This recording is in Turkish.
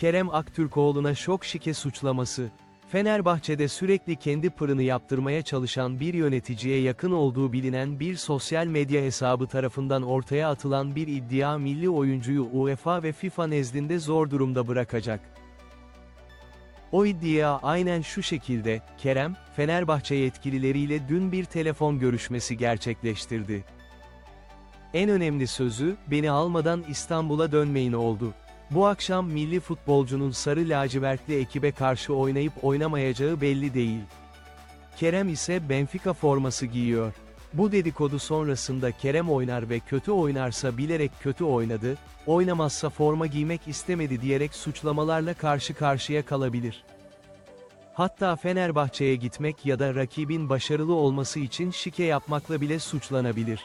Kerem Aktürkoğlu'na şok şike suçlaması. Fenerbahçe'de sürekli kendi pırını yaptırmaya çalışan bir yöneticiye yakın olduğu bilinen bir sosyal medya hesabı tarafından ortaya atılan bir iddia milli oyuncuyu UEFA ve FIFA nezdinde zor durumda bırakacak. O iddia aynen şu şekilde, Kerem, Fenerbahçe yetkilileriyle dün bir telefon görüşmesi gerçekleştirdi. En önemli sözü, beni almadan İstanbul'a dönmeyin oldu. Bu akşam milli futbolcunun sarı lacivertli ekibe karşı oynayıp oynamayacağı belli değil. Kerem ise Benfica forması giyiyor. Bu dedikodu sonrasında Kerem oynar ve kötü oynarsa bilerek kötü oynadı, oynamazsa forma giymek istemedi diyerek suçlamalarla karşı karşıya kalabilir. Hatta Fenerbahçe'ye gitmek ya da rakibin başarılı olması için şike yapmakla bile suçlanabilir.